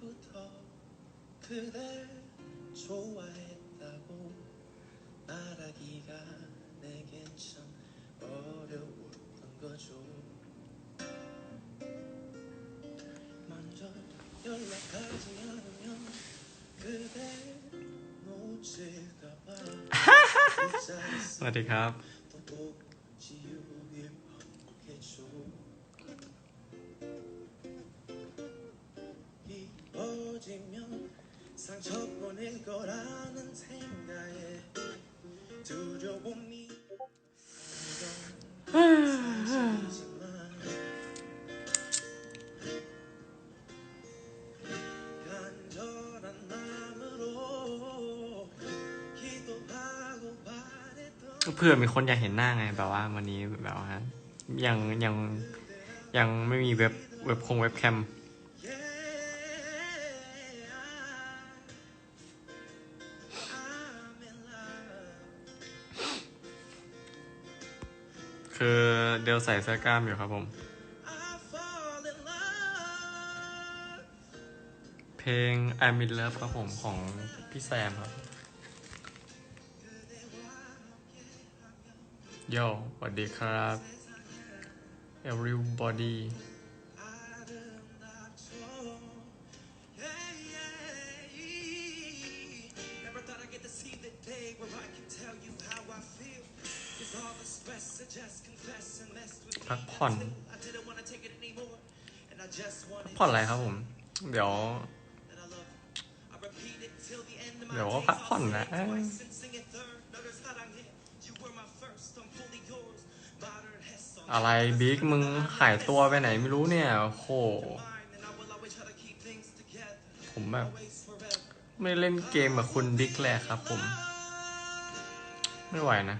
처음부터 그댈 좋아했다고 말하기가 내겐 참 어려웠던 거죠 먼저 연락하지 않으면 그대 놓칠까봐 이 สวัสดีครับ 지면 상처뿐일 거라는 생각에 두려움이 아니던 사실이지만 간절한 마음으로 기도하고 바랬던 เพื่อมีคนอยากเห็นหน้าไงแบบว่าวันนี้แบบว่ายังยังยังไม่มีเว็บเว็บคงเว็บแคม คือเดลใส่เสื้อกล้ามอยู่ครับผม เพลง I'm in love ครับผมของพี่แซมครับโยสวัสดีครับ everybody พักผ่อน I didn't want to take it anymore And I just wanted ผ่อนอะไรครับผม เดี๋ยว that I love you. I repeat it till the end of my เดี๋ยวก็ days. พักผ่อน I'll นะ say it twice and sing it third. Notice how I hit. You were my first, I'm fully yours. Modern Hess on อะไรบิ๊กมึงหายตัวไปไหนไม่รู้เนี่ยโห mine, and I will always try to keep things together. ผมแบบ Always forever. ไม่เล่นเกมกับคุณบิ๊กแหละครับผม ไม่ไหวนะ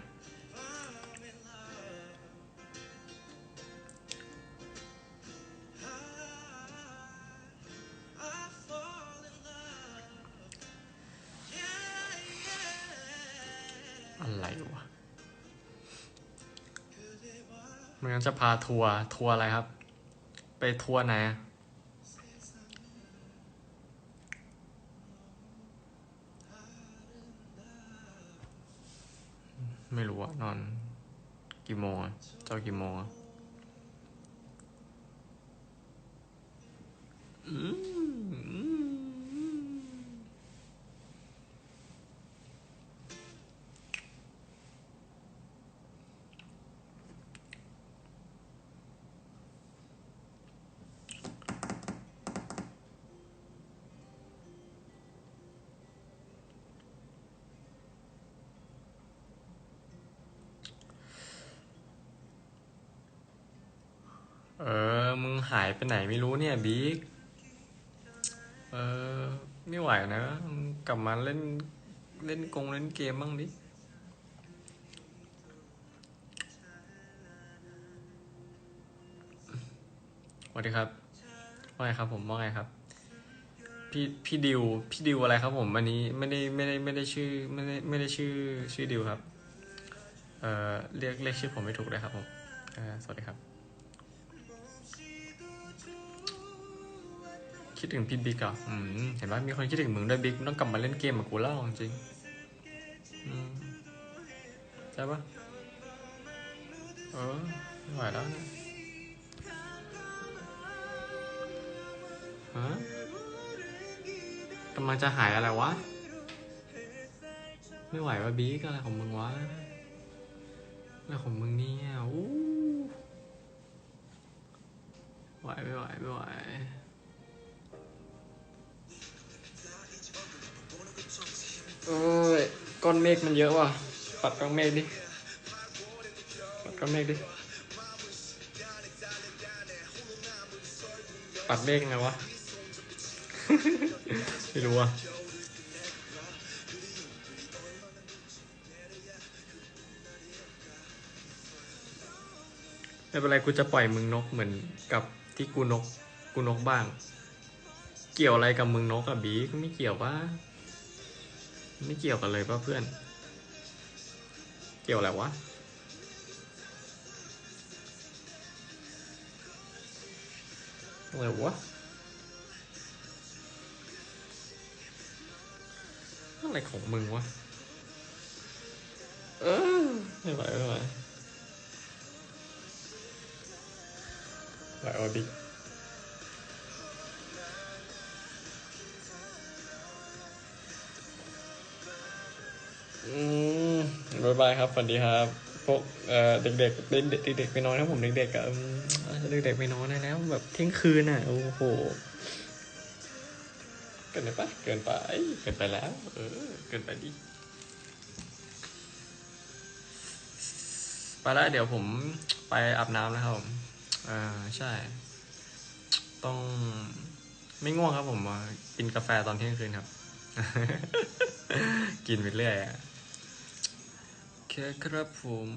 ไม่งั้นจะพาทัวร์ทัวร์อะไรครับ ไปทัวร์ไหนไม่รู้อะนอนกี่โมงเจ้ากี่โมง หายไปไหนไม่รู้เนี่ยบิ๊ก เออไม่ไหวนะ กลับมาเล่นเล่นกงเล่นเกมบ้างดิ สวัสดีครับ ว่าไงครับผมว่าไงครับ พี่พี่ดิวพี่ดิวอะไรครับผมวันนี้ไม่ได้ไม่ได้ไม่ได้ชื่อไม่ได้ไม่ได้ชื่อชื่อดิวครับ เอ่อเรียกเรียกชื่อผมไม่ถูกเลยครับผมสวัสดีครับ คิดถึงพี่บิ๊กเหรอะเห็นว่ามีคนคิดถึงมึงด้วยบิ๊กมึงต้องกลับมาเล่นเกมกับกูแล้วจริงใช่ปะเออไม่ไหวแล้วนี่ยฮะกำลังจะหายอะไรวะ ไม่ไหววะบิ๊กอะไรของมึงวะอะไรของมึงเนี่ยอู้ไหวไม่ไหวไม่ไหว เอ้ยก้อนเมฆมันเยอะว่ะ ปัดก้อนเมฆดิ ปัดก้อนเมฆดิ ปัดเมฆไงวะ ไม่รู้อะไม่เป็นไรกูจะปล่อยมึงนกเหมือนกับที่กูนก กูนกบ้าง เกี่ยวอะไรกับมึงนกอะบีก็ไม่เกี่ยวป่ะ ไม่เกี่ยวกันเลยป่ะเพื่อน เกี่ยวอะไรวะอะไรวะอะไรของมึงวะ เออไม่ไหวไม่ไหวไหวอดี บายบายครับสวัสดีครับพวกเอ่อเด็กๆเด็กๆเด็กไปนอนครับผมเด็กๆอะเด็กๆไปนอนได้แล้ว แบบเที่ยงคืนอะ โอ้โห เกินไปปะเกินไปเกินไปแล้ว เออ เกินไปดิไปแล้วเดี๋ยวผมไปอาบน้ำนะครับผมอ่าใช่ ต้องไม่ง่วงครับผมกินกาแฟตอนเที่ยงคืนครับ กินไปเรื่อยอะ เคครับผม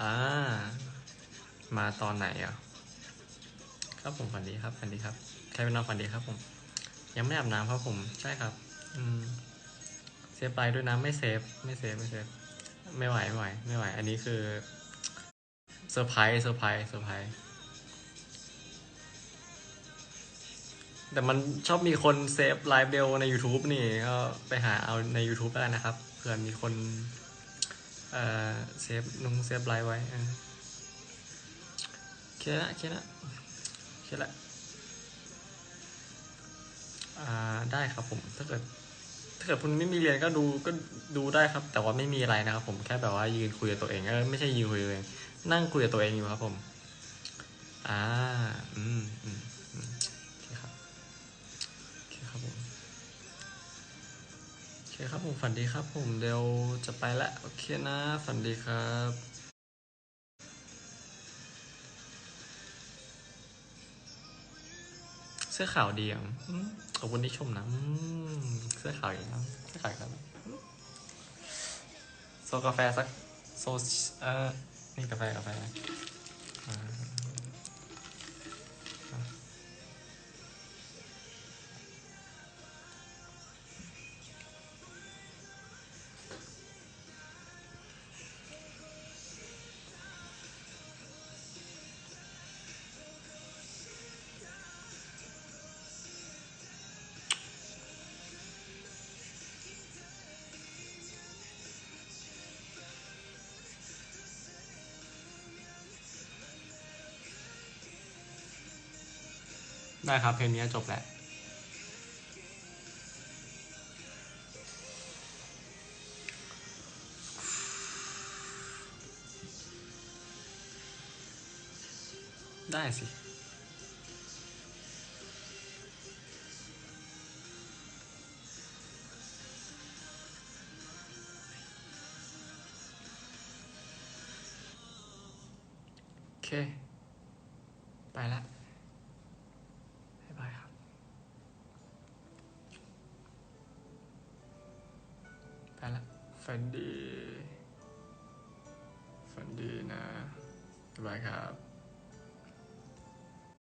อ่า มาตอนไหนอะ ครับผมฝันดีครับฝันดีครับ ใครเป็นน้อนฝันดีครับผม ยังไม่อาบน้ำครับผม ใช่ครับ อืม เซฟไปด้วยนะ ไม่เซฟ ไม่เซฟ ไม่เซฟ ไม่ไหว ไม่ไหว ไม่ไหว อันนี้คือเซอร์ไพรส์ เซอร์ไพรส์ เซอร์ไพรส์ แต่มันชอบมีคนเซฟไลฟ์เดลใน YouTube นี่ก็ไปหาเอาใน YouTube แล้วกันนะครับเผื่อมีคนเอ่อเซฟนุงเซฟไลฟ์ไว้เออโอเคละโอเคละโอเคละอ่าได้ครับผมถ้าเกิดถ้าเกิดคุณไม่มีเรียนก็ดูก็ดูได้ครับ แต่ว่าไม่มีอะไรนะครับ ผมแค่แบบว่ายืนคุยกับตัวเองเออไม่ใช่ยืนคุยกับตัวเองนั่งคุยกับตัวเองอยู่ครับผม อ่า อืมอืม คครับผมฝันดีครับผมเดี๋ยวจะไปละโอเคนะฝันดีครับเสื้อขาวดีอะขอบคุณที่ชมนะมเสื้อขาวอย่างนี้เสื้อขาวอย่างนี้โซกาแฟสักโซเอ่อนี่กาแฟกาแฟอ่า ได้ครับเพลงนี้จบแล้วได้สิโอเค ไปละ ฝันดี ฝันดีนะ บ๊ายบายครับ